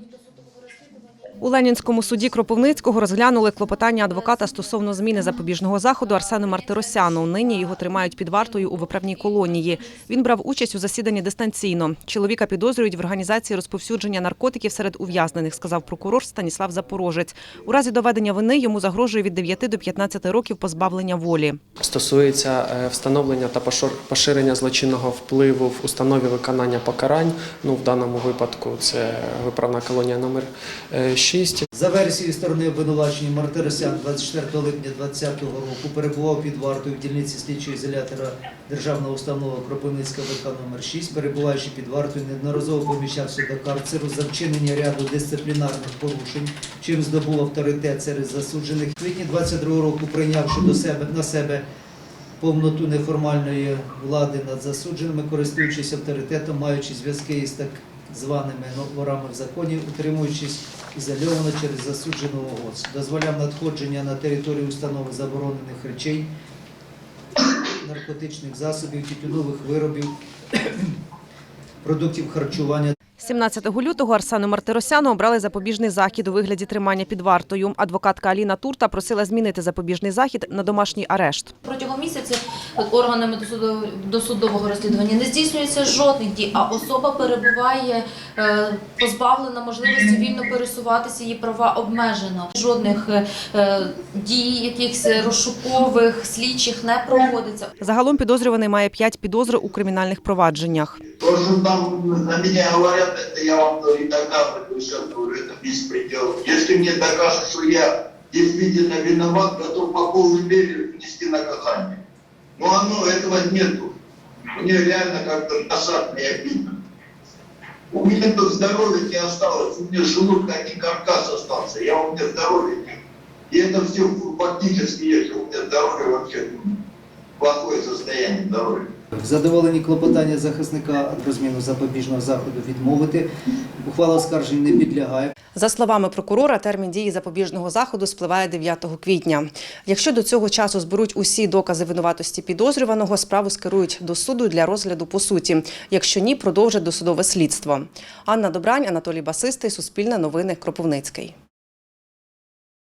згідно досудового розслідування. У Ленінському суді Кропивницького розглянули клопотання адвоката стосовно зміни запобіжного заходу Арсену Мартиросяну. Нині його тримають під вартою у виправній колонії. Він брав участь у засіданні дистанційно. Чоловіка підозрюють в організації розповсюдження наркотиків серед ув'язнених, сказав прокурор Станіслав Запорожець. У разі доведення вини йому загрожує від 9 до 15 років позбавлення волі. Стосується е, встановлення та поширення злочинного впливу в установі виконання покарань. Ну в даному випадку це виправна колонія номер 6. 26. За версією сторони обвинувачення Мартиросян 24 липня 2020 року перебував під вартою в дільниці слідчого ізолятора державного установи Кропивницька ВК номер 6 перебуваючи під вартою, неодноразово поміщався до карцеру за вчинення ряду дисциплінарних порушень, чим здобув авторитет серед засуджених. В квітні 22 року прийнявши до себе на себе. Повноту неформальної влади над засудженими, користуючись авторитетом, маючи зв'язки із так званими ворами в законі, утримуючись ізольовано через засудженого ООС, дозволяв надходження на територію установи заборонених речей, наркотичних засобів, тютюнових виробів, продуктів харчування 17 лютого Арсену Мартиросяну обрали запобіжний захід у вигляді тримання під вартою. Адвокатка Аліна Турта просила змінити запобіжний захід на домашній арешт. Протягом місяця органами досудового, розслідування не здійснюється жодних дій, а особа перебуває е, позбавлена можливості вільно пересуватися, її права обмежено. Жодних е, е, дій, якихось розшукових, слідчих не проводиться. Загалом підозрюваний має п'ять підозр у кримінальних провадженнях. То, что там на меня говорят, это я вам и доказываю, сейчас говорю, это беспредел. Если мне докажут, что я действительно виноват, готов по полной мере внести наказание. Но оно, этого нету. Мне реально как-то досадно и обидно. У меня тут здоровья не осталось, у меня желудка не каркас остался, я у меня здоровья нет. И это все фактически есть, у меня здоровье вообще плохое состояние здоровья. В задоволенні клопотання захисника про зміну запобіжного заходу відмовити. Ухвала оскаржень не підлягає. За словами прокурора, термін дії запобіжного заходу спливає 9 квітня. Якщо до цього часу зберуть усі докази винуватості підозрюваного, справу скерують до суду для розгляду по суті. Якщо ні, продовжать досудове слідство. Анна Добрань, Анатолій Басистий, Суспільне новини, Кропивницький.